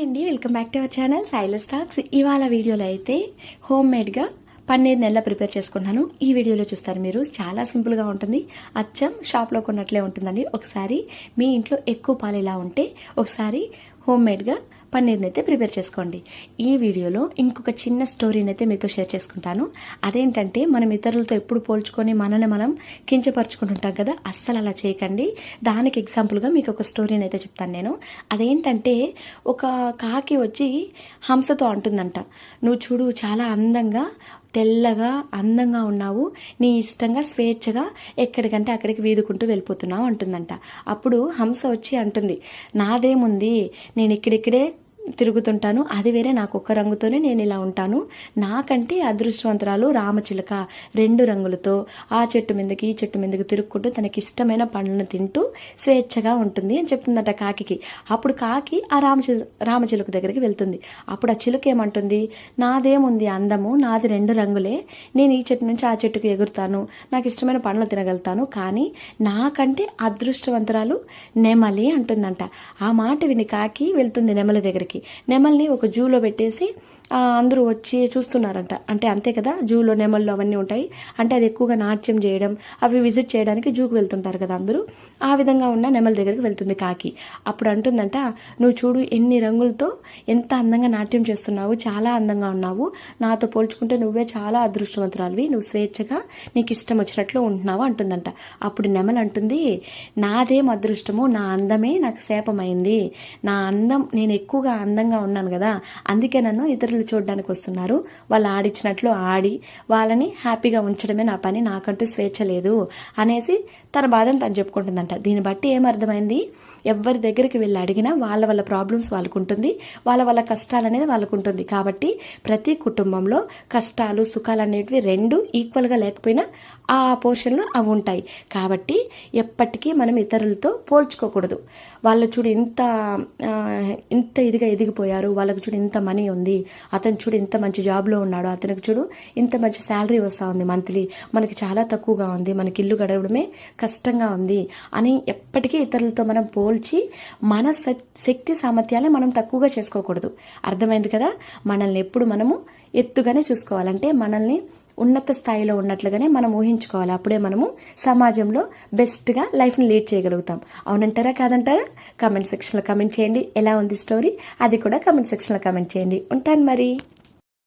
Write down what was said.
Hi అండి welcome back to our channel Silas talks ఇవాళ వీడియోలో అయితే హోమ్ మేడ్గా పన్నీర్ నెల ప్రిపేర్ చేసుకున్నాను. ఈ వీడియోలో చూస్తారు మీరు చాలా సింపుల్గా ఉంటుంది. అచ్చం షాప్లో కొన్నట్లే ఉంటుందండి. ఒకసారి మీ ఇంట్లో ఎక్కువ పాలు ఇలా ఉంటే ఒకసారి హోమ్ మేడ్గా పన్నీర్ని అయితే ప్రిపేర్ చేసుకోండి. ఈ వీడియోలో ఇంకొక చిన్న స్టోరీని అయితే మీతో షేర్ చేసుకుంటాను. అదేంటంటే మనం ఇతరులతో ఎప్పుడు పోల్చుకొని మనల్ని మనం కించపరుచుకుంటుంటాం కదా అస్సలు అలా చేయకండి. దానికి ఎగ్జాంపుల్గా మీకు ఒక స్టోరీని అయితే చెప్తాను నేను. అదేంటంటే ఒక కాకి వచ్చి హంసతో అంటుందంట నువ్వు చూడు చాలా అందంగా తెల్లగా అందంగా ఉన్నావు. నీ ఇష్టంగా స్వేచ్ఛగా ఎక్కడికంటే అక్కడికి వీదుకుంటూ వెళ్ళిపోతున్నావు అంటుందంట. అప్పుడు హంస వచ్చి అంటుంది నాదేముంది? నేను ఇక్కడిక్కడే తిరుగుతుంటాను. అది వేరే నాకు ఒక్క రంగుతోనే నేను ఇలా ఉంటాను. నాకంటే అదృష్టవంతురాలు రామచిలక. రెండు రంగులతో ఆ చెట్టు మీదకి ఈ చెట్టు మీదకి తిరుక్కుంటూ తనకి ఇష్టమైన పండ్లను తింటూ స్వేచ్ఛగా ఉంటుంది అని చెప్తుందట కాకికి. అప్పుడు కాకి ఆ రామచిల రామచిలుక దగ్గరికి వెళ్తుంది. అప్పుడు ఆ చిలుక ఏమంటుంది? నాదేముంది అందము? నాది రెండు రంగులే. నేను ఈ చెట్టు నుంచి ఆ చెట్టుకు ఎగురుతాను. నాకు ఇష్టమైన పండ్లు తినగలుగుతాను. కానీ నాకంటే అదృష్టవంతురాలు నెమలి అంటుందంట. ఆ మాట విని కాకి వెళ్తుంది నెమలి దగ్గరికి. నెమల్ని ఒక జూలో పెట్టేసి అందరూ వచ్చి చూస్తున్నారంట. అంటే అంతే కదా జూలో నెమళ్ళు అవన్నీ ఉంటాయి. అంటే అది ఎక్కువగా నాట్యం చేయడం అవి విజిట్ చేయడానికి జూకు వెళ్తుంటారు కదా అందరూ. ఆ విధంగా ఉన్న నెమల దగ్గరికి వెళ్తుంది కాకి. అప్పుడు అంటుందంట నువ్వు చూడు ఎన్ని రంగులతో ఎంత అందంగా నాట్యం చేస్తున్నావు చాలా అందంగా ఉన్నావు. నాతో పోల్చుకుంటే నువ్వే చాలా అదృష్టవంతురాలివి. నువ్వు స్వేచ్ఛగా నీకు ఇష్టం వచ్చినట్లు ఉంటున్నావు అంటుందంట. అప్పుడు నెమలు అంటుంది నాదేం అదృష్టము నా అందమే నాకు శాపమైంది. నా అందం నేను ఎక్కువగా అందంగా ఉన్నాను కదా. అందుకే నన్ను ఇతరులు చూడడానికి వస్తున్నారు. వాళ్ళు ఆడిచ్చినట్లు ఆడి వాళ్ళని హ్యాపీగా ఉంచడమే నా పని నాకంటూ స్వేచ్ఛ లేదు అనేసి తన బాధను తను చెప్పుకుంటుందంట. దీన్ని బట్టి ఏమర్థమైంది? ఎవరి దగ్గరికి వెళ్ళి అడిగినా వాళ్ళ వాళ్ళ ప్రాబ్లమ్స్ వాళ్ళకు ఉంటుంది వాళ్ళ వాళ్ళ కష్టాలు అనేది వాళ్ళకు ఉంటుంది. కాబట్టి ప్రతి కుటుంబంలో కష్టాలు సుఖాలు అనేటివి రెండు ఈక్వల్గా లేకపోయినా ఆ పోర్షన్లో అవి ఉంటాయి. కాబట్టి ఎప్పటికీ మనం ఇతరులతో పోల్చుకోకూడదు. వాళ్ళు చూడు ఇంత ఇంత ఇదిగా ఎదిగిపోయారు వాళ్ళకి చూడు ఇంత మనీ ఉంది అతను చూడు ఇంత మంచి జాబ్లో ఉన్నాడు. అతనికి చూడు ఇంత మంచి శాలరీ వస్తూ ఉంది మంత్లీ మనకి చాలా తక్కువగా ఉంది. మనకి ఇల్లు గడవడమే కష్టంగా ఉంది అని ఎప్పటికీ ఇతరులతో మనం పోల్చి మన శక్తి సామర్థ్యాలే మనం తక్కువగా చేసుకోకూడదు. అర్థమైంది కదా? మనల్ని ఎప్పుడు మనము ఎత్తుగానే చూసుకోవాలంటే మనల్ని ఉన్నత స్థాయిలో ఉన్నట్లుగానే మనం ఊహించుకోవాలి. అప్పుడే మనము సమాజంలో బెస్ట్గా లైఫ్ని లీడ్ చేయగలుగుతాం. అవునంటారా కాదంటారా? కమెంట్ సెక్షన్లో కమెంట్ చేయండి. ఎలా ఉంది స్టోరీ? అది కూడా కమెంట్ సెక్షన్లో కమెంట్ చేయండి. ఉంటాను మరి.